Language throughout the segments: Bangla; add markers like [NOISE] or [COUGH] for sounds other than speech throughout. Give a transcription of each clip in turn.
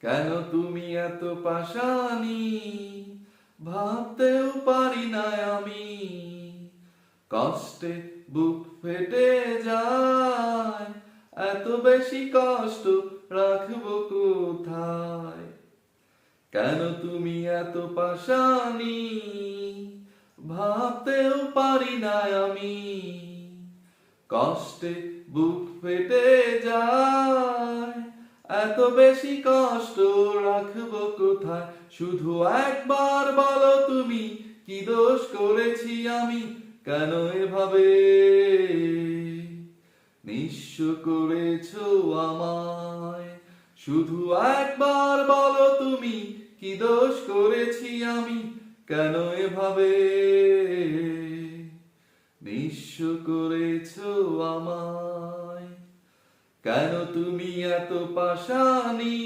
কেন তুমি এত পাশানি ভাবতেও পারি না আমি। কষ্টে বুক ফেটে যায়, এত বেশি কষ্ট রাখব কোথায়? কেন তুমি এত পাশানি ভাবতেও পারি না আমি। কষ্টে বুক ফেটে যায় এত বেশি কষ্ট রাখব কোথায়? শুধু একবার বলো তুমি, কি দোষ করেছি আমি? কেন এভাবে? নিঃস্ব করেছ আমায়। শুধু একবার বলো তুমি, কি দোষ করেছি আমি? কেন এভাবে? নিঃস্ব করেছ আমায়। কেন তুমি এত পাশানি?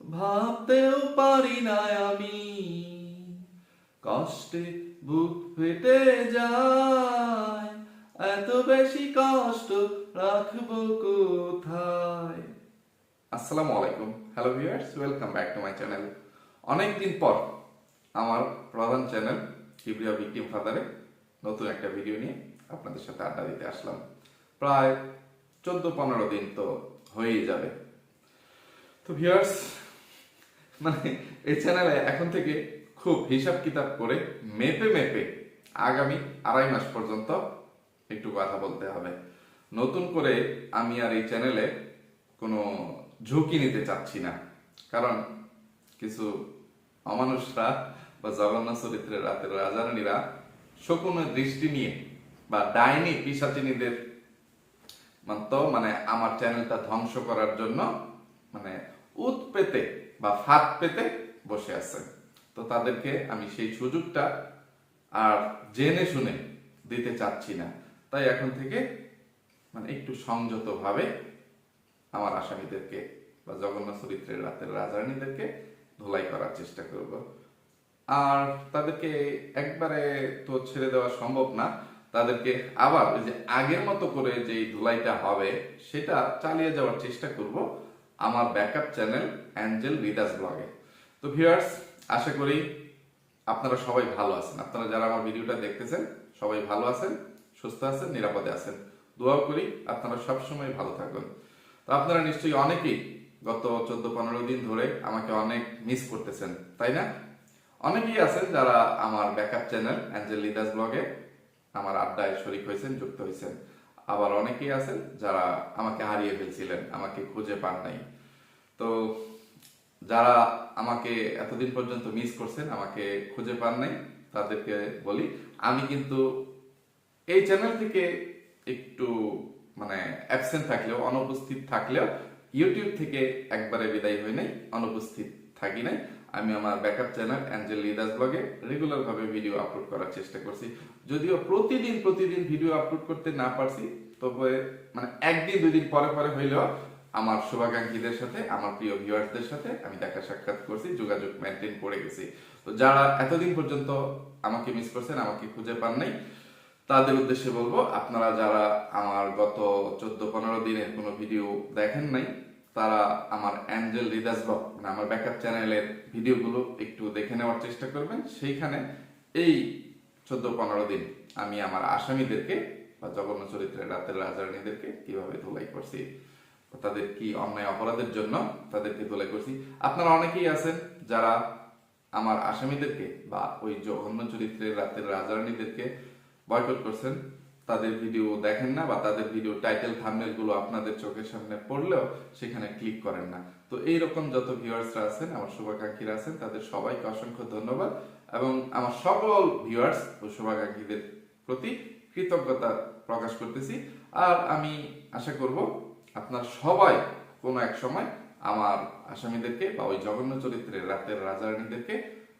ভাবতেও পারি না আমি। কষ্টে বুক ফেটে যায়, এত বেশি কষ্ট রাখব কোথায়? আসসালামু আলাইকুম। Hello viewers welcome back to my channel অনেকদিন পর আমার প্রধান চ্যানেল কিবরিয়া ভিকটিম ফাদারে নতুন একটা ভিডিও নিয়ে আপনাদের সাথে আড্ডা দিতে আসলাম। প্রায় চোদ্দ পনেরো দিন তো হয়েই যাবে। তো ভিউয়ার্স মানে এই চ্যানেলে এখন থেকে খুব হিসাব কিতাব করে মেপে মেপে আগামী আড়াই মাস পর্যন্ত একটু কথা বলতে হবে। নতুন করে আমি আর এই চ্যানেলে কোনো ঝুঁকি নিতে চাচ্ছি না। কারণ কিছু অমানুষরা বা জগন্নাথ চরিত্রের রাতের রাজারানীরা শকুনের দৃষ্টি নিয়ে বা ডাইনি পিসাচিনীদের মানতো মানে আমার চ্যানেলটা ধ্বংস করার জন্য মানে উত পেতে বা ফাঁদ পেতে বসে আছে তো তাদেরকে আমি সেই সুযোগটা আর জেনে শুনে দিতে চাচ্ছি না। তাই এখন থেকে মানে একটু সংযত ভাবে আমার আসামিদেরকে বা জগন্নাথ চরিত্রের রাতের রাজারানীদেরকে ধোলাই করার চেষ্টা করব। আর তাদেরকে একবারে তো ছেড়ে দেওয়া সম্ভব না। তাদেরকে আবার ওই যে আগের মতো করে যে ধুলাইটা হবে, সেটা চালিয়ে যাওয়ার চেষ্টা করব আমার ব্যাকআপ চ্যানেল অ্যাঞ্জেল রিদাস ব্লগে তো ভিউয়ার্স আশা করি আপনারা সবাই ভালো আছেন। আপনারা যারা আমার ভিডিওটা দেখতেছেন, সবাই ভালো আছেন, সুস্থ আছেন, নিরাপদে আছেন। দোয়া করি আপনারা সবসময় ভালো থাকুন তো আপনারা নিশ্চয়ই অনেকেই গত চোদ্দ পনেরো দিন ধরে আমাকে অনেক মিস করতেছেন, তাই না? অনেকেই আছেন যারা আমার ব্যাকআপ চ্যানেল অ্যাঞ্জেল লিদাস ব্লগে আমার আড্ডায় শরিক হয়েছেন, যুক্ত হয়েছেন। আবার অনেকেই আছেন যারা আমাকে হারিয়ে ফেলছিলেন, আমাকে খুঁজে পান নাই। তো যারা আমাকে এতদিন পর্যন্ত মিস করছেন, আমাকে খুঁজে পান নাই, তাদেরকে বলি, আমি কিন্তু এই চ্যানেল থেকে একটু মানে অ্যাবসেন্ট থাকলেও, অনুপস্থিত থাকলেও ইউটিউব থেকে একবারে বিদায় হই নাই, অনুপস্থিত থাকি নাই। আমি আমার ব্যাকআপ চ্যানেল অ্যাঞ্জেল লিদাস ব্লগে রেগুলার ভাবে ভিডিও আপলোড করার চেষ্টা করছি। যদিও প্রতিদিন প্রতিদিন ভিডিও আপলোড করতে না পারছি তবে মানে একদিন দুই দিন পরে পরে হইলেও আমার শুভাকাঙ্ক্ষীদের সাথে, আমার প্রিয় ভিউয়ার্সদের সাথে আমি দেখা সাক্ষাৎ করছি, যোগাযোগ মেনটেন করে গেছি। তো যারা এতদিন পর্যন্ত আমাকে মিস করছেন, আমাকে খুঁজে পান নাই, তাদের উদ্দেশ্যে বলব, আপনারা যারা আমার গত চোদ্দ, পনেরো দিনের কোনো ভিডিও দেখেন নাই তারা আমার অ্যাঞ্জেল রিদাস ব্লগ মানে আমার ব্যাকআপ চ্যানেলের ভিডিওগুলো একটু দেখে নেওয়ার চেষ্টা করবেন। সেইখানে এই চোদ্দ পনেরো দিন আমি আমার আসামিদেরকে বা জগন্নাথ চরিত্রের রাতের রাজারানীদেরকে কীভাবে ধুলাই করছি তাদের কি অন্যায় অপরাধের জন্য তাদেরকে ধুলাই করছি। আপনারা অনেকেই আছেন যারা আমার আসামিদেরকে বা ওই জঘন্য চরিত্রের রাতের রাজারানীদেরকে বয়কট করছেন। তাদের ভিডিও দেখেন না বা তাদের ভিডিও টাইটেল থাম্বনেলগুলো আপনাদের চোখের সামনে পড়লেও সেখানে ক্লিক করেন না। তো এইরকম যত ভিউয়ার্সরা আছেন, আমার শুভাকাঙ্ক্ষীরা আছেন, তাদের সবাইকে অসংখ্য ধন্যবাদ। এবং আমার সকল ভিউয়ার্স ও শুভাকাঙ্ক্ষীদের প্রতি কৃতজ্ঞতা প্রকাশ করতেছি। আর আমি আশা করব আপনার সবাই কোনো এক সময় আমার আসামিদেরকে বা ওই জঘন্য চরিত্রের রাতের রাজারানীদেরকে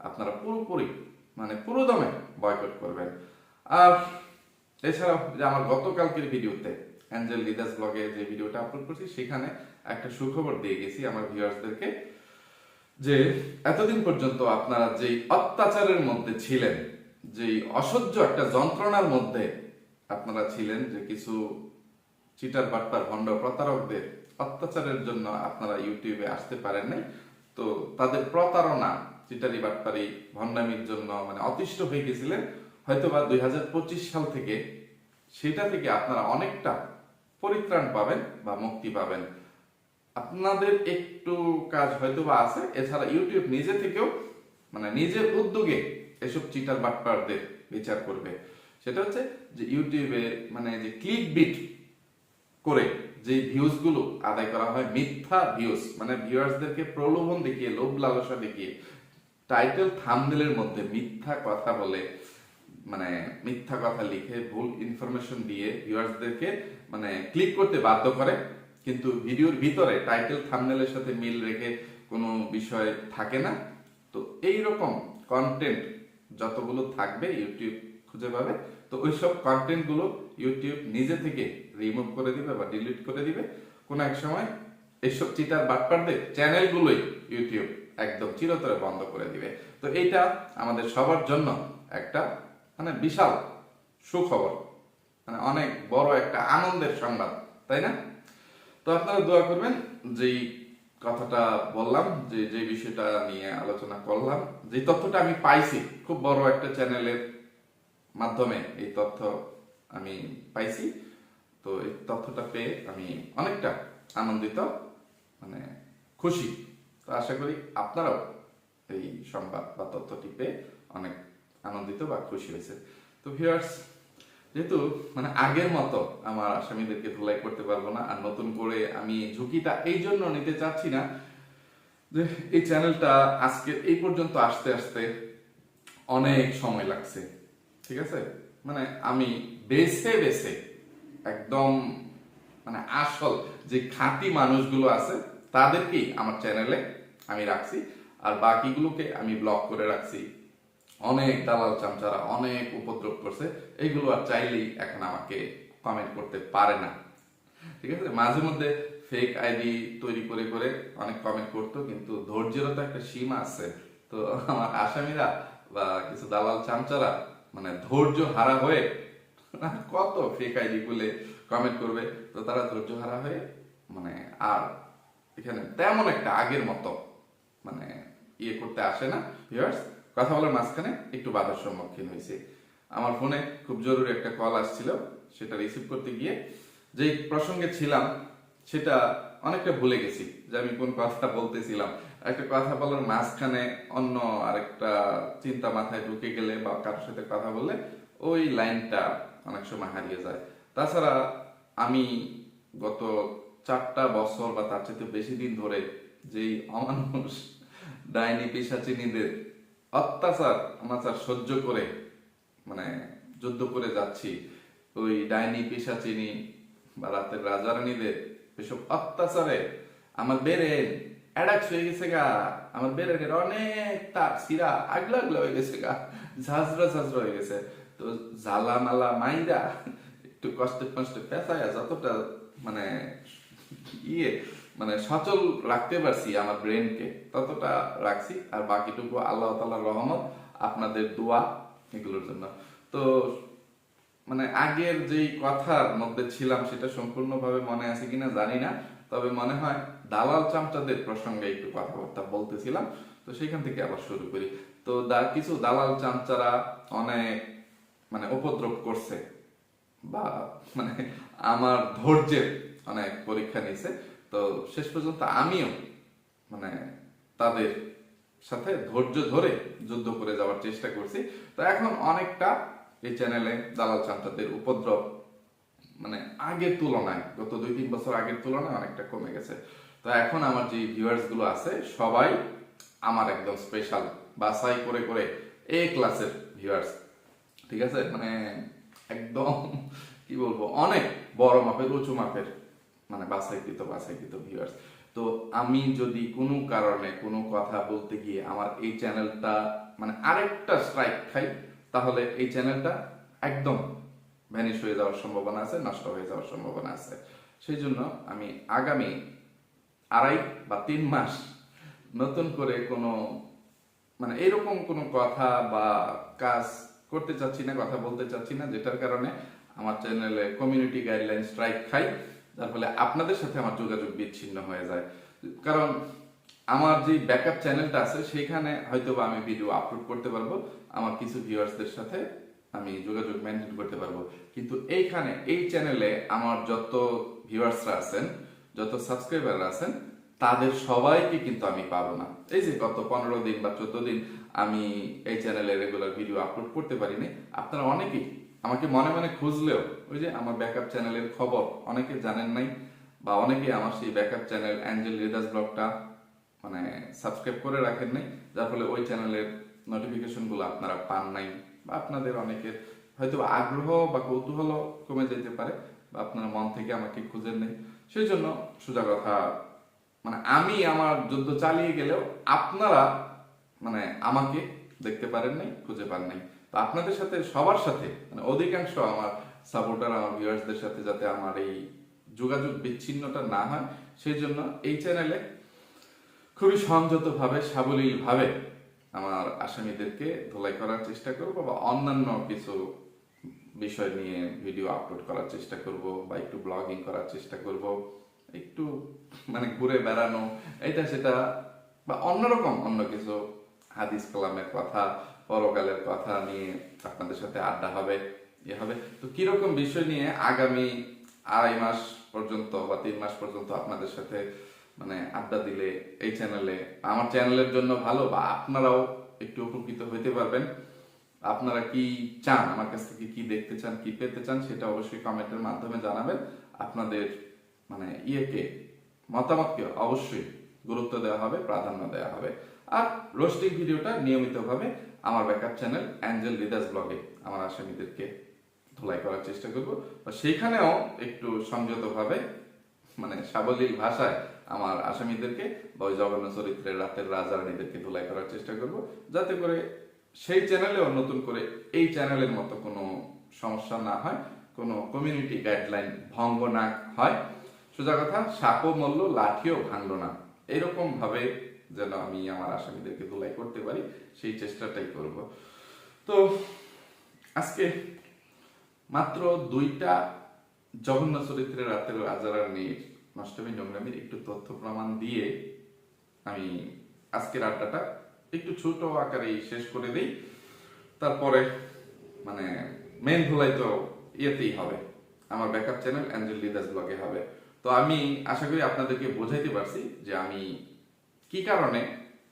আপনারা পুরোপুরি মানে পুরোদমে বয়কট করবেন। আর এছাড়াও যে আমার গতকালকের ভিডিওতে অ্যাঞ্জেল লিদাস ব্লগে যে ভিডিওটা আপলোড করছি, সেখানে একটা সুখবর দিয়ে গেছি আমার ভিউয়ার্সদেরকে যে এতদিন পর্যন্ত আপনারা যেই অত্যাচারের মধ্যে ছিলেন, যেই অসহ্য একটা যন্ত্রণার মধ্যে আপনারা ছিলেন, যে কিছু চিটার বাট্টার ভণ্ড প্রতারকদের অত্যাচারের জন্য আপনারা ইউটিউবে আসতে পারেন নাই, তো তাদের প্রতারণা, চিটারি বাটপারি ভণ্ডামির জন্য মানে অতিষ্ঠ হয়ে গেছিলেন। হয়তোবা দুই হাজার পঁচিশ সাল থেকে সেটা থেকে আপনারা অনেকটা পরিত্রাণ পাবেন বা মুক্তি পাবেন। আপনাদের একটু কাজ হয়তো বা আছে, এছাড়া ইউটিউব নিজে থেকেও মানে নিজের উদ্যোগে এসব চিটার বাটপারদের বিচার করবে। সেটা হচ্ছে যে ইউটিউবে মানে যে ক্লিক বিট করে যে ভিউজগুলো আদায় করা হয়, মিথ্যা ভিউজ মানে ভিউয়ার্সদেরকে প্রলোভন দেখিয়ে, লোভ লালসা দেখিয়ে, টাইটেল থামদেলের মধ্যে মিথ্যা কথা বলে মানে মিথ্যা কথা লিখে ভুল ইনফরমেশন দিয়ে ভিউয়ার্সদেরকে মানে ক্লিক করতে বাধ্য করে। কিন্তু ভিডিওর ভিতরে টাইটেল থামনেলের সাথে মিল রেখে কোনো বিষয় থাকে না। তো এই রকম কন্টেন্ট যতগুলো থাকবে ইউটিউব খুঁজে পাবে। তো ওইসব কন্টেন্টগুলো ইউটিউব নিজে থেকে রিমুভ করে দিবে বা ডিলিট করে দিবে। কোনো এক সময় এইসব চিটার বাটপারদের চ্যানেলগুলোই ইউটিউব একদম চিরতরে বন্ধ করে দিবে। তো এইটা আমাদের সবার জন্য একটা মানে বিশাল সুখবর মানে অনেক বড় একটা আনন্দের সংবাদ, তাই না? তো আপনারা দোয়া করবেন, যেই কথাটা বললাম, যে যে বিষয়টা নিয়ে আলোচনা করলাম, যে তথ্যটা আমি পাইছি, খুব বড় একটা চ্যানেলের মাধ্যমে এই তথ্য আমি পাইছি, তো এই তথ্যটা পেয়ে আমি অনেকটা আনন্দিত মানে খুশি। তো আশা করি আপনারাও এই সংবাদ বা তথ্যটি পেয়ে অনেক আনন্দিত বা খুশি হয়েছে। তো ভিউয়ার্স যেহেতু মানে আগের মতো আমার আসামিদেরকে ধুলাই করতে পারব না আর নতুন করে আমি ঝুঁকিটা এই জন্য নিতে চাচ্ছি না, যে এই চ্যানেলটা আজকে এই পর্যন্ত আসতে আসতে অনেক সময় লাগছে, ঠিক আছে? মানে আমি বেছে বেছে একদম মানে আসল যে খাঁটি মানুষগুলো আছে, তাদেরকেই আমার চ্যানেলে আমি রাখছি আর বাকিগুলোকে আমি ব্লক করে রাখছি। অনেক দালাল চামচারা অনেক উপদ্রব করছে। এইগুলো আর চাইলেই এখন আমাকে কমেন্ট করতে পারে না। ঠিক আছে? মাঝে মধ্যে ফেক আইডি তৈরি করে করে অনেক কমেন্ট করতো, কিন্তু ধৈর্যেরও তো একটা সীমা আছে। তো আমার আসামিরা বা কিছু দালাল চামচারা মানে ধৈর্য হারা হয়ে [LAUGHS] কত ফেক আইডি গুলে কমেন্ট করবে? তো তারা ধৈর্য হারা হয়ে মানে আর এখানে তেমন একটা আগের মতো মানে ইয়ে করতে আসে না। ভিউয়ার্স কথা বলার মাঝখানে একটু বাধার সম্মুখীন হয়েছে। আমার ফোনে খুব জরুরি একটা কল আসছিল, সেটা রিসিভ করতে গিয়ে যে প্রসঙ্গে ছিলাম, সেটা অনেকটা ভুলে গেছি যে আমি কোন কথা বলতেছিলাম। একটা কথা বলার মাঝখানে অন্য আরেকটা চিন্তা মাথায় ঢুকে গেলে বা কারোর সাথে কথা বললে ওই লাইনটা অনেক সময় হারিয়ে যায়। তাছাড়া আমি গত চারটা বছর বা তার চাইতে বেশি দিন ধরে যেই অমানুষ ডাইনি পেশাচিনীদের অত্যাচার অনাচার সহ্য করে মানে যুদ্ধ করে যাচ্ছি। ওই ডাইনি পেশাচিনী বা রাতের রাজারানীদের এসব অত্যাচারে আমার বেড়ে অ্যাডাক্স হয়ে গেছে গা। আমার বেড়ের অনেক তার সিরা আগলা আগলা হয়ে গেছে গা। ঝাঁঝরা ঝাঁঝরা হয়ে গেছে। তো জ্বালা মালা মাইরা একটু কষ্টে কষ্টে পেঁচায় যতটা মানে ইয়ে মানে সচল রাখতে পারছি আমার ব্রেনকে ততটা রাখছি। আর বাকিটুকু আল্লাহ তালার রহমত, আপনাদের দোয়া এগুলোর জন্য। তো মানে আগের যেই কথার মধ্যে ছিলাম, সেটা সম্পূর্ণভাবে মনে আছে কিনা জানি না। তবে মনে হয় দালাল চামচাদের প্রসঙ্গে একটু কথাবার্তা বলতেছিলাম। তো সেখান থেকে আবার শুরু করি। তো কিছু দালাল চামচারা অনেক মানে উপদ্রব করছে বা মানে আমার ধৈর্যের অনেক পরীক্ষা নিছে তো শেষ পর্যন্ত আমিও মানে তাদের সাথে ধৈর্য ধরে যুদ্ধ করে যাওয়ার চেষ্টা করছি। তো এখন অনেকটা এই চ্যানেলে দালাল চামচাদের উপদ্রব মানে আগের তুলনায়, গত দুই তিন বছর আগের তুলনায় অনেকটা কমে গেছে। তো এখন আমার যে ভিউয়ার্সগুলো আছে, সবাই আমার একদম স্পেশাল বাছাই করে করে এ ক্লাসের ভিউয়ার্স ঠিক আছে? মানে একদম, কি বলব, অনেক বড় মাপের, উঁচু মাপের মানে বাছাইকৃত বাছাইকৃত ভিউয়ার্স তো আমি যদি কোনো কারণে কোনো কথা বলতে গিয়ে আমার এই চ্যানেলটা মানে আরেকটা স্ট্রাইক খাই, তাহলে এই চ্যানেলটা একদম ভ্যানিশ হয়ে যাওয়ার সম্ভাবনা আছে, নষ্ট হয়ে যাওয়ার সম্ভাবনা আছে। সেই জন্য আমি আগামী আড়াই বা তিন মাস নতুন করে কোনো মানে এরকম কোনো কথা বা কাজ করতে চাচ্ছি না, কথা বলতে চাচ্ছি না, যেটার কারণে আমার চ্যানেলে কমিউনিটি গাইডলাইন স্ট্রাইক খাই। যার ফলে আপনাদের সাথে আমার যোগাযোগ বিচ্ছিন্ন হয়ে যায়। কারণ আমার যে ব্যাকআপ চ্যানেলটা আছে সেখানে হয়তো আমি ভিডিও আপলোড করতে পারব, আমার কিছু ভিউয়ার্সদের সাথে আমি যোগাযোগ মেনটেন করতে পারব। কিন্তু এইখানে, এই চ্যানেলে আমার যত ভিউয়ার্সরা আছেন, যত সাবস্ক্রাইবাররা আছেন, তাদের সবাইকে কিন্তু আমি পাবো না। এই যে গত পনেরো দিন বা চোদ্দ দিন আমি এই চ্যানেলে রেগুলার ভিডিও আপলোড করতে পারিনি, আপনারা অনেকেই আমাকে মনে মনে খুঁজলেও ওই যে আমার ব্যাকআপ চ্যানেলের খবর, অনেকে জানেন নাই বা অনেকে আমার সেই ব্যাকআপ চ্যানেল অ্যাঞ্জেল রিদাস ব্লগটা মানে সাবস্ক্রাইব করে রাখেন নাই, যার ফলে ওই চ্যানেলের নোটিফিকেশনগুলো আপনারা পান নাই বা আপনাদের অনেকের হয়তো আগ্রহ বা কৌতূহল কমে যেতে পারে বা আপনারা মন থেকে আমাকে খুঁজেন নেই। সেই জন্য সোজা কথা মানে আমি আমার যুদ্ধ চালিয়ে গেলেও আপনারা মানে আমাকে দেখতে পারেন নাই, খুঁজে পান নাই। তো আপনাদের সাথে, সবার সাথে মানে অধিকাংশ আমার সাপোর্টার আমার ভিউয়ার্সদের সাথে যাতে আমার এই যোগাযোগ বিচ্ছিন্নটা না হয়, সেই জন্য এই চ্যানেলে খুবই সংযতভাবে, সাবলীলভাবে আমার আসামিদেরকে ধোলাই করার চেষ্টা করব বা অন্যান্য কিছু বিষয় নিয়ে ভিডিও আপলোড করার চেষ্টা করব বা একটু ব্লগিং করার চেষ্টা করব, একটু মানে ঘুরে বেড়ানো, এটা সেটা বা অন্যরকম অন্য কিছু, হাদিস, কালামের কথা পরকালের কথা নিয়ে আপনাদের সাথে আড্ডা হবে ইয়ে হবে। তো কীরকম বিষয় নিয়ে আগামী আড়াই মাস পর্যন্ত বা তিন মাস পর্যন্ত আপনাদের সাথে মানে আড্ডা দিলে এই চ্যানেলে আমার চ্যানেলের জন্য ভালো বা আপনারাও একটু উপকৃত হইতে পারবেন? আপনারা কি চান? আমার কাছ থেকে কি দেখতে চান, কি পেতে চান, সেটা অবশ্যই কমেন্টের মাধ্যমে জানাবেন। আপনাদের মানে ইয়েকে, মতামতকে অবশ্যই গুরুত্ব দেওয়া হবে, প্রাধান্য দেওয়া হবে। আর রোস্টিং ভিডিওটা নিয়মিতভাবে আমার ব্যাকআপ চ্যানেল অ্যাঞ্জেল রিদাস ব্লগে আমার আসামিদেরকে ধোলাই করার চেষ্টা করব। বা সেখানেও একটু সংযতভাবে মানে সাবলীল ভাষায় আমার আসামিদেরকে বা ওই জঘন্য চরিত্রের রাতের রাজা রানীদেরকে ধোলাই করার চেষ্টা করব। যাতে করে সেই চ্যানেলেও নতুন করে এই চ্যানেলের মতো কোনো সমস্যা না হয়, কোনো কমিউনিটি গাইডলাইন ভঙ্গ না হয়। সোজা কথা, সাপও মরল, লাঠিও ভাঙলো না। এরকম ভাবে যেন আমি আমার আসামিদেরকে ধুলাই করতে পারি, সেই চেষ্টাটাই করব। তো আজকে মাত্র দুইটা জঘন্য চরিত্রের রাতের রাজারা নিয়ে নষ্টমী একটু তথ্য প্রমাণ দিয়ে আমি আজকের আড্ডাটা একটু ছোট আকারে শেষ করে দিই। তারপরে মানে মেন ধুলাই তো ইয়েতেই হবে। আমার ব্যাকআপ চ্যানেল অ্যাঞ্জেল লিদাস ব্লগে হবে। তো আমি আশা করি আপনাদেরকে বোঝাইতে পারছি যে আমি কি কারণে?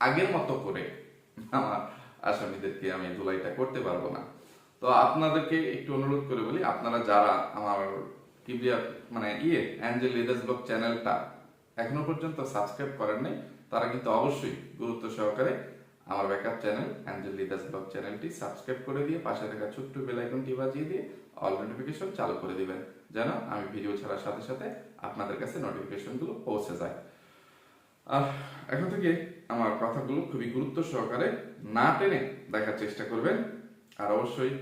আগের মতো করে আমার আসামিদেরকে আমি ধুলাইটা করতে পারব না। তো আপনাদেরকে একটু অনুরোধ করে বলি, আপনারা যারা আমার টিভিয়া মানে ইয়ে অ্যাঞ্জেল লিডার্স ব্লগ চ্যানেলটা এখনও পর্যন্ত সাবস্ক্রাইব করেন নাই, তারা কিন্তু অবশ্যই গুরুত্ব সহকারে আমার backup channel angel leaders blog চ্যানেলটি সাবস্ক্রাইব করে দিয়ে পাশে থাকা ছোট্ট বেল আইকনটি বাজিয়ে দিয়ে অল নোটিফিকেশন চালু করে দিবেন, যেন আমি ভিডিও ছাড়ার সাথে সাথে আপনাদের কাছে নোটিফিকেশনগুলো পৌঁছে যায়। আর এখন থেকে আমার কথাগুলো খুবই গুরুত্ব সহকারে না টেনে দেখার চেষ্টা করবেন। আর অবশ্যই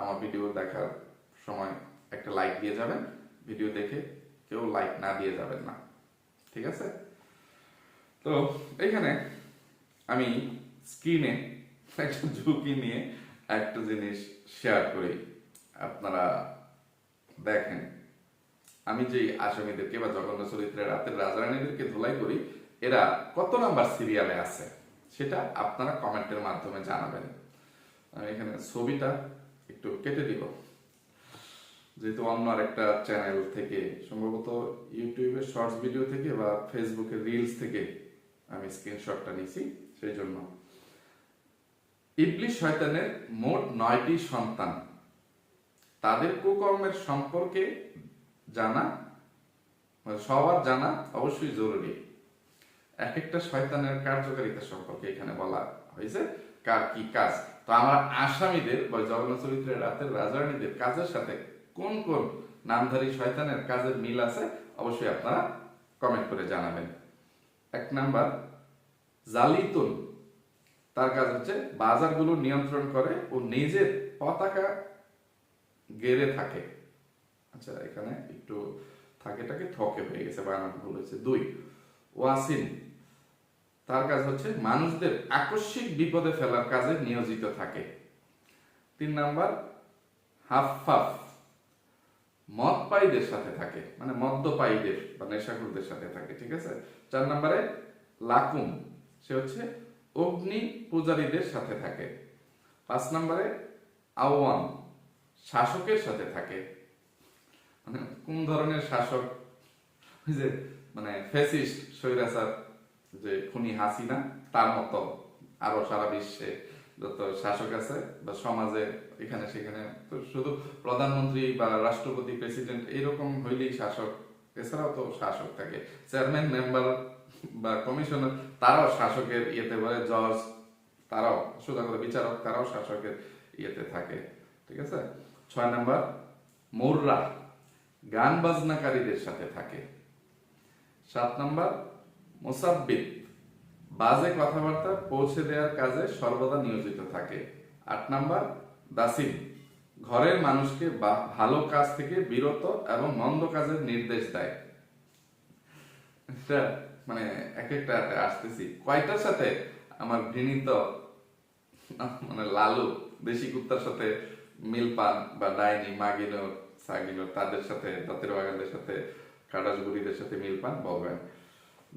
আমার ভিডিও দেখার সময় একটা লাইক দিয়ে যাবেন। ভিডিও দেখে কেউ লাইক না দিয়ে যাবেন না। ঠিক আছে? তো এখানে আমি স্ক্রিনে একটা ঝুঁকি নিয়ে একটা জিনিস শেয়ার করি। আপনারা দেখেন, আমি যে আসামিদেরকে বা জগন্ন চরিত্রের রাতের রাজারানীদেরকে ধুলাই করি এরা কত নাম্বার সিরিয়ালে আছে সেটা আপনারা কমেন্টের মাধ্যমে জানাবেন। আমি এখানে ছবিটা একটু কেটে দিব। যেহেতু অন্য আরেকটা চ্যানেল থেকে, সম্ভবত ইউটিউবের শর্টস ভিডিও থেকে বা ফেসবুকের রিলস থেকে আমি স্ক্রিনশটটা নিয়েছি সেই জন্য ইবলিশ শয়তানের মোট নয়টি সন্তান। তাদের কুকর্মের সম্পর্কে জানা মানে সবার জানা অবশ্যই জরুরি। এক একটা শয়তানের কার্যকারিতা সম্পর্কে এখানে বলা হয়েছে, কার কি কাজ। তো আমার আসামিদের বা জগন্নাথ চরিত্রের রাতের রাজারানীদের কাজের সাথে কোন কোন নামধারী শয়তানের কাজের মিল আছে, অবশ্যই আপনারা কমেন্ট করে জানাবেন। এক নাম্বার, জালিতুন। তার কাজ হচ্ছে বাজারগুলো নিয়ন্ত্রণ করে ও নিজের পতাকা গেড়ে থাকে। আচ্ছা এখানে একটু থাকে থাকেটাকে থকে হয়ে গেছে বানান ভুল হয়েছে। দুই ওয়াসিন তার কাজ হচ্ছে মানুষদের আকস্মিক বিপদে ফেলার কাজে নিয়োজিত থাকে। তিন নাম্বার, হাফফাফ, মদপায়ীদের সাথে থাকে মানে মদ্যপায়ীদের বা নেশাখোরদের সাথে থাকে, ঠিক আছে? চার নম্বরে, লাকুম, সে হচ্ছে অগ্নি পূজারীদের সাথে থাকে। পাঁচ নম্বরে, আওয়ান, শাসকের সাথে থাকে। মানে কোন ধরনের শাসক? যে মানে ফেসিস্ট স্বৈরাচার যে খুনি হাসিনা, তার মতো আরও সারা বিশ্বে যত শাসক আছে বা সমাজে এখানে সেখানে, তো শুধু প্রধানমন্ত্রী বা রাষ্ট্রপতি, প্রেসিডেন্ট এরকম হইলেই শাসক, এছাড়াও তো শাসক থাকে। চেয়ারম্যান, মেম্বার বা কমিশনার, তারাও শাসকের ইয়েতে বলে, জজ, তারাও সোজা করে বিচারক, তারাও শাসকের ইয়েতে থাকে। ঠিক আছে? ছয় নাম্বার মোররা গান বাজনাকারীদের সাথে থাকে। সাত নাম্বার মোসাব্বিদ বাজে কথাবার্তা পৌঁছে দেওয়ার কাজে সর্বদা নিয়োজিত থাকে। আট নাম্বার, দাসিম, ঘরের মানুষকে ভালো কাজ থেকে বিরত এবং মন্দ কাজের নির্দেশ দেয়। মানে এক একটা আসতেছি। কয়টার সাথে? আমার ঘৃণিত মানে লালু, দেশি কুত্তার সাথে মিল পান বা ডাইনি মাগিনো সাগিনো তাদের সাথে, দাঁতের বাগানদের সাথে কাটাসগুড়িদের সাথে মিল পান, বলবেন।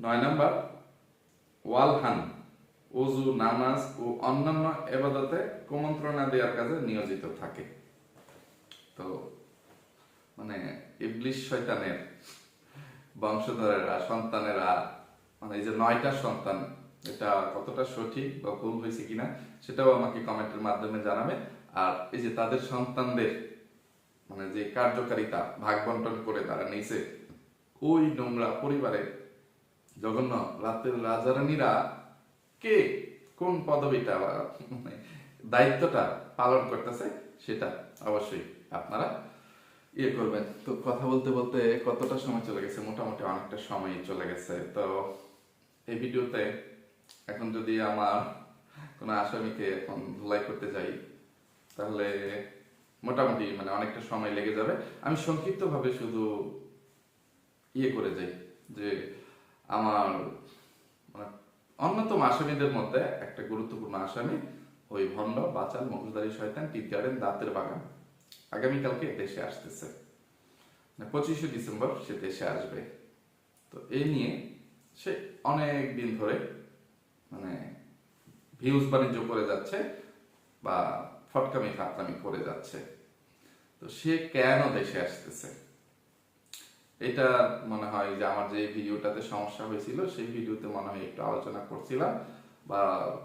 নয় নাম্বার, ওয়ালহান ওজু নামাজ ও অন্যান্য এবাদতে কুমন্ত্রণা দেওয়ার কাজে নিয়োজিত থাকে। তো মানে ইবলিশ শয়তানের বংশধরেরা, সন্তানেরা মানে এই যে নয়টা সন্তান, এটা কতটা সঠিক বা ভুল হয়েছে কিনা, সেটাও আমাকে কমেন্টের মাধ্যমে জানাবে। আর এই যে তাদের সন্তানদের মানে যে কার্যকারিতা, ভাগ বন্টন করে তারা নিয়েছে, ওই নোংরা পরিবারে জঘন্য। রাতের রাজারানীরা কে? কোন পদবিটা মানে দায়িত্বটা পালন করতেছে সেটা অবশ্যই আপনারা ইয়ে করবেন। তো কথা বলতে বলতে কতটা সময় চলে গেছে? মোটামুটি অনেকটা সময় চলে গেছে। তো এই ভিডিওতে এখন যদি আমার কোনো আসামিকে এখন ধুলাই করতে যাই, তাহলে মোটামুটি মানে অনেকটা সময় লেগে যাবে। আমি সংক্ষিপ্তভাবে শুধু ইয়ে করে যাই যে আমার মানে অন্যতম আসামিদের মধ্যে একটা গুরুত্বপূর্ণ আসামি ওই ভণ্ড, বাচাল মহুজদারি শয়তান টিট গার্ডেন দাঁতের বাগান। আগামীকালকে দেশে আসতেছে। পঁচিশে ডিসেম্বর সে দেশে আসবে। তো এই নিয়ে সে অনেক দিন ধরে মানে ভিউজ বাণিজ্য করে যাচ্ছে বা ফটকামি ফাটকামি করে যাচ্ছে। তো সে কেন দেশে আসতেছে? এটা মনে হয় যে আমার যে ভিডিওটাতে সমস্যা হয়েছিল, সেই ভিডিওতে মনে হয় একটু আলোচনা করছিলাম বা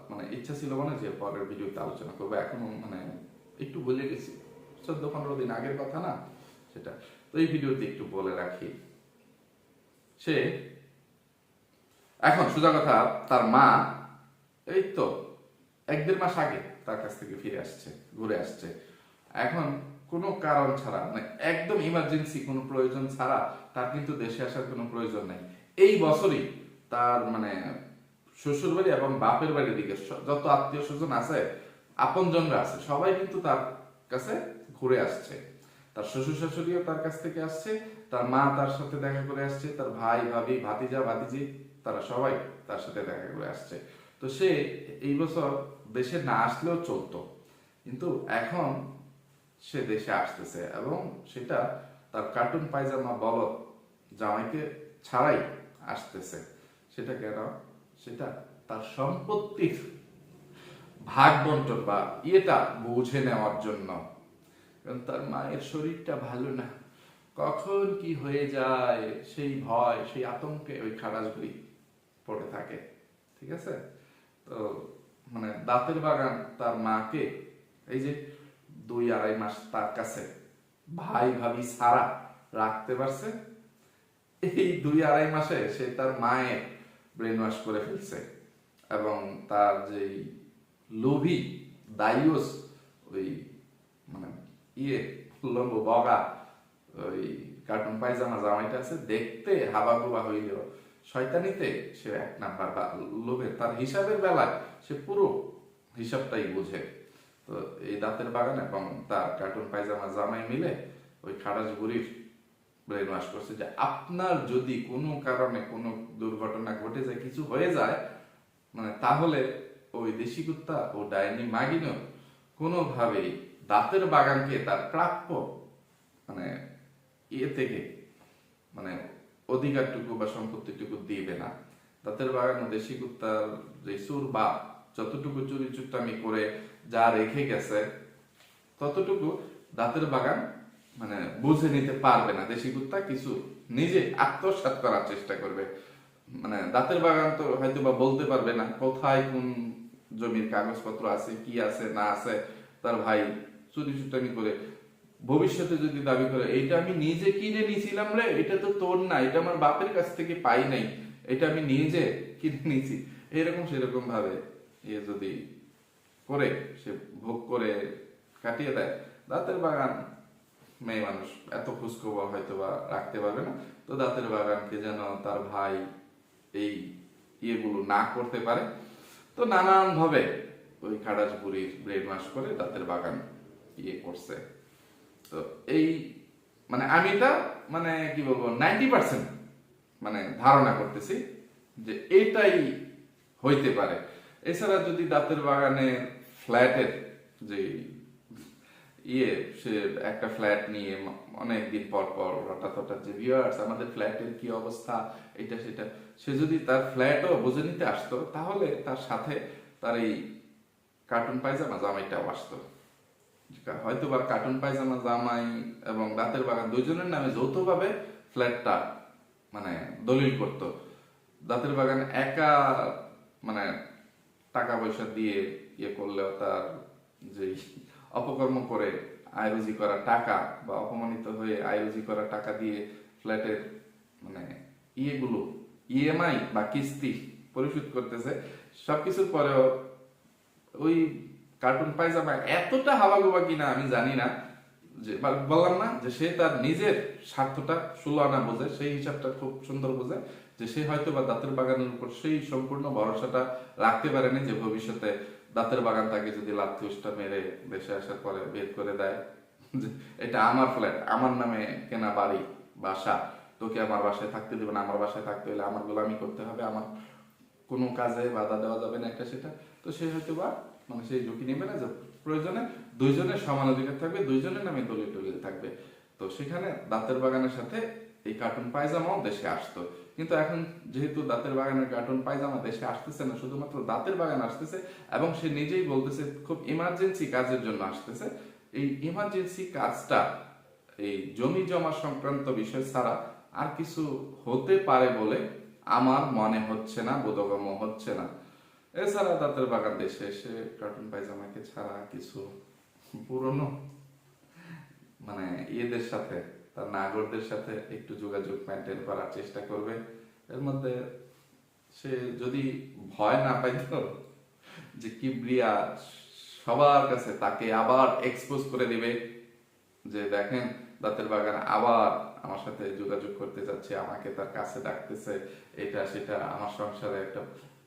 মানে ইচ্ছা ছিল মনে যে পরের ভিডিওতে আলোচনা করব। এখন মানে একটু ভুলে গেছি। চোদ্দ পনেরো দিন আগের কথা না সেটা। তো এই ভিডিওতে একটু বলে রাখি। সে এখন সোজা কথা, তার মা, এই তো এক দেড় মাস আগে তার কাছ থেকে ফিরে আসছে, ঘুরে আসছে। এখন কোনো কারণ ছাড়া মানে একদম ইমার্জেন্সি কোনো প্রয়োজন ছাড়া তার কিন্তু দেশে আসার কোনো প্রয়োজন নেই। এই বছরই তার মানে শ্বশুর বাড়ি এবং বাপের বাড়ির দিকে যত আত্মীয় স্বজন আছে, আপনজনরা আছে, সবাই কিন্তু তার কাছে ঘুরে আসছে। তার শ্বশুর শাশুড়িও তার কাছ থেকে আসছে, তার মা তার সাথে দেখা করে আসছে, তার ভাই, ভাবি, ভাতিজা, ভাতিজি, তারা সবাই তার সাথে দেখা করে আসছে। তো সে এই বছর দেশে না আসলেও চলতো, কিন্তু এখন সে দেশে আসতেছে এবং সেটা তার কার্টুন পায়জামা, বলদ জামাইকে ছাড়াই আসতেছে। সেটা কেন? সেটা তার সম্পত্তির ভাগ বন্টন বা ইয়েটা বুঝে নেওয়ার জন্য। কারণ তার মায়ের শরীরটা ভালো না। কখন কি হয়ে যায়, সেই ভয়, সেই আতঙ্কে ওই খারাজগুলি পড়ে থাকে। ঠিক আছে? তো মানে দাঁতের বাগান তার মাকে, এই যে দুই আড়াই মাস তার কাছে ভাই ভাবি সারা রাখতে পারছে এই দুই আড়াই মাসে সে তার মায়ের ব্রেন ওয়াশ করে ফেলছে এবং তার যেই লোভী, দায়ুস, ওই মানে ইয়ে লম্ব বগা, ওই কার্টুন পায়জামা জামাইটা আছে, দেখতে হাবা গুবা হইলেও শয়তানিতে সে এক নাম্বার বা লোভে, তার হিসাবের বেলায় সে পুরো হিসাবটাই বোঝে। তো এই দাঁতের বাগান এবং তার কার্টুন পায়জামা জামাই মিলে ওই খারাজ বুড়ির ব্রেন ওয়াশ করছে যে আপনার যদি কোনো কারণে কোনো দুর্ঘটনা ঘটে যায়, কিছু হয়ে যায় মানে তাহলে ওই দেশি কুত্তা ও ডাইনি মাগিনো কোনোভাবেই দাঁতের বাগানকে তার প্রাপ্য মানে ইয়ে থেকে মানে অধিকারটুকু বা সম্পত্তিটুকু দিবে না। দাঁতের বাগান ও দেশি কুত্তার যে সুর বা যতটুকু চুরি চুট্টামি করে যা রেখে গেছে, ততটুকু দাঁতের বাগান মানে বুঝে নিতে পারবে না। দেশি কুত্তা কিছু নিজে আত্মসাৎ করার চেষ্টা করবে। মানে দাঁতের বাগান তো হয়তো বা বলতে পারবে না, কোথায় কোন জমির কাগজপত্র আছে, কি আছে, না আছে, তার ভাই চুরি চুটামি করে। ভবিষ্যতে যদি দাবি করে এটা আমি নিজে কিনে নিয়েছিলাম রে, এটা তো তোর না, এটা আমার বাপের কাছ থেকে পাই নাই, এটা আমি নিজে কিনে নিয়েছি। এরকম সেরকম ভাবে এ যদি করে, সে ভোগ করে কাটিয়ে দেয়। দাঁতের বাগান মেয়ে মানুষ, এত খোঁজখবর হয়তো বা রাখতে পারবে না। তো দাঁতের বাগানকে যেন তার ভাই এই ইয়েগুলো না করতে পারে। তো নানান ভাবে ওই খাড়াস বুড়ির ব্রেড মাস করে দাঁতের বাগান ইয়ে করছে। তো এই মানে আমি এটা মানে কি বলব, নাইনটি পার্সেন্ট মানে ধারণা করতেছি যে এটাই হইতে পারে। এছাড়া যদি দাঁতের বাগানের ফ্ল্যাটের যে ইয়ে সে একটা ফ্ল্যাট নিয়ে অনেক দিন পর পর হঠাৎ হঠাৎ যে ভিউয়ার্স আমাদের ফ্ল্যাটের কি অবস্থা, এটা সেটা, সে যদি তার ফ্ল্যাটও বুঝে নিতে আসতো, তাহলে তার সাথে তার এই কার্টুন পায়জামা জামাইটাও আসতো। হয়তো বা কার্টুন পায়জামা জামাই এবং দাঁতের বাগান দুইজনের নামে যৌথভাবে ফ্ল্যাটটা মানে দলিল করত। দাঁতের বাগান একা মানে টাকা পয়সা দিয়ে ইয়ে করলেও তার যে অপকর্ম করে আয়োজি করা টাকা বা অপমানিত হয়ে আয়োজি করা টাকা দিয়ে ফ্ল্যাটের মানে ইয়েগুলো, ইএমআই বা কিস্তি পরিশোধ করতেছে, সবকিছুর পরেও ওই কার্টুন পায়জামা এতটা হাওয়াগোবা কিনা আমি জানি না, যে বললাম না যে সে তার নিজের স্বার্থটা ষোলো আনা বোঝে, সেই হিসাবটা খুব সুন্দর বোঝে, যে সে হয়তো বা দাঁতের বাগানের উপর সেই সম্পূর্ণ ভরসাটা রাখতে পারেনি যে ভবিষ্যতে দাঁতের বাগান তাকে যদি লাথি মেরে দেশে আসার পরে বের করে দেয় এটা আমার ফ্ল্যাট আমার নামে কেনা বাড়ি, বাসা। তোকে আমার বাসায় থাকতে দেবে না, আমার বাসায় থাকতে হলে আমার গোলামি করতে হবে, আমার কোনো কাজে বাধা দেওয়া যাবে না একটা সেটা। তো সে হয়তো বা মানে সেই ঝুঁকি নেবে না যে প্রয়োজনে দুইজনের সমান অধিকার থাকবে, দুইজনের নামে দলিল টলিল থাকবে। তো সেখানে দাঁতের বাগানের সাথে এই কার্টুন পায়জামাও দেশে আসতো। কিন্তু এখন যেহেতু দাঁতের বাগানের কার্টুন পায়জামা দেশে আসতেছে না, শুধুমাত্র দাঁতের বাগান আসতেছে এবং সে নিজেই বলতেছে খুব ইমার্জেন্সি কাজের জন্য আসতেছে। এই ইমার্জেন্সি কাজটা, এই জমি জমা সংক্রান্ত বিষয় ছাড়া আর কিছু হতে পারে বলে আমার মনে হচ্ছে না, বোধগম্য হচ্ছে না। এছাড়া দাঁতের বাগান দেশে এসে কার্টুন পায়জামাকে ছাড়া কিছু পুরনো মানে ইয়েদের সাথে তার নাগরদের সাথে একটু যোগাযোগ মেনটেন করার চেষ্টা করবে। এর মধ্যে সে যদি ভয় না পাইতো যে কিবরিয়া সবার কাছে তাকে আবার এক্সপোজ করে দিবে, যে দেখেন দাঁতের বাগান আবার আমার সাথে যোগাযোগ করতে যাচ্ছে, আমাকে তার কাছে ডাকতেছে, এটা সেটা, আমার সংসারে একটা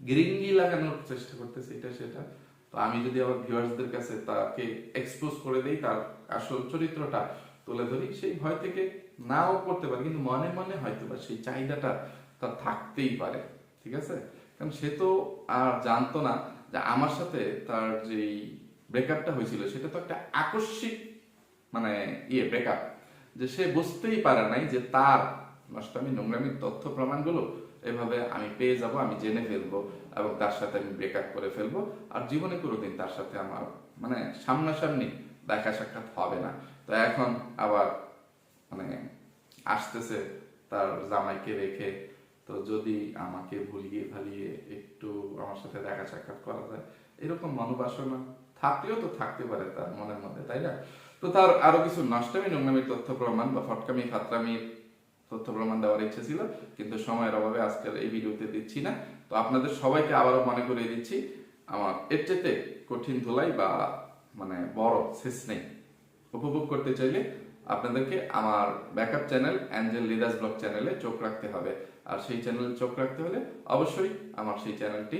গিরিঙ্গি লাগানোর চেষ্টা করতেছে, এটা সেটা। তো আমি যদি আবার ভিউয়ার্সদের কাছে তাকে এক্সপোজ করে দিই, তার আসল চরিত্রটা তুলে ধরি, সেই ভয় থেকে নাও করতে পারে, কিন্তু মনে মনে হয়তো বা সেই চাহিদাটা তার থাকতেই পারে, ঠিক আছে? কারণ সে তো আর জানতো না যে আমার সাথে তার যেই ব্রেকআপটা হয়েছিল, সেটা তো একটা আকস্মিক মানে ইয়ে ব্রেকআপ যে সে বুঝতেই পারে নাই যে তার নষ্টামি, নোংরামির তথ্য প্রমাণগুলো এভাবে আমি পেয়ে যাব, আমি জেনে ফেলব এবং তার সাথে আমি ব্রেকআপ করে ফেলব, আর জীবনে কোনোদিন তার সাথে আমার মানে সামনাসামনি দেখা সাক্ষাৎ হবে না। তো এখন আবার মানে আসতেছে তার জামাইকে রেখে। তো যদি আমাকে ভুলিয়ে ভালিয়ে একটু আমার সাথে দেখা সাক্ষাৎ করা যায়, এরকম মনোবাসনা থাকলেও তো থাকতে পারে তার মনের মধ্যে, তাই না? তো তার আরও কিছু নষ্টামি নোংরামির তথ্য প্রমাণ বা ফটকামি ফাতরামির তথ্য প্রমাণ দেওয়ার ইচ্ছে ছিল, কিন্তু সময়ের অভাবে আজকের এই ভিডিওতে দিচ্ছি না। তো আপনাদের সবাইকে আবারও মনে করিয়ে দিচ্ছি, আমার এর চেতে কঠিন ধুলাই বা মানে বড় শেষ নেই। উপভোগ করতে চাইলে আপনাদেরকে আমার backup channel angel leaders blog চ্যানেলে চোখ রাখতে হবে। আর সেই চ্যানেলে চোখ রাখতে হলে অবশ্যই আমার সেই চ্যানেলটি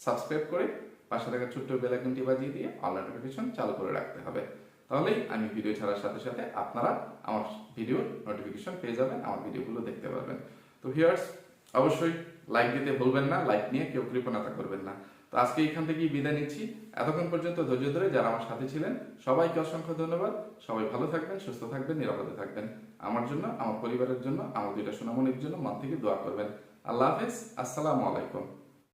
সাবস্ক্রাইব করে পাশে থাকা ছোট্ট বেল আইকনটি বাজিয়ে দিয়ে অল নোটিফিকেশন চালু করে রাখতে হবে। তাহলেই আমি ভিডিও ছাড়ার সাথে সাথে আপনারা আমার ভিডিওর নোটিফিকেশন পেয়ে যাবেন, আমার ভিডিওগুলো দেখতে পারবেন। তো ভিউয়ার্স অবশ্যই লাইক দিতে ভুলবেন না লাইক নিয়ে কেউ কৃপণতা করবেন না। তো আজকে এখান থেকেই বিদায় নিচ্ছি। এতক্ষণ পর্যন্ত ধৈর্য ধরে যারা আমার সাথে ছিলেন, সবাইকে অসংখ্য ধন্যবাদ। সবাই ভালো থাকবেন, সুস্থ থাকবেন, নিরাপদে থাকবেন। আমার জন্য, আমার পরিবারের জন্য, আমার দুইটা সুনামনির জন্য মন থেকে দোয়া করবেন। আল্লাহ হাফেজ, আসসালামু আলাইকুম।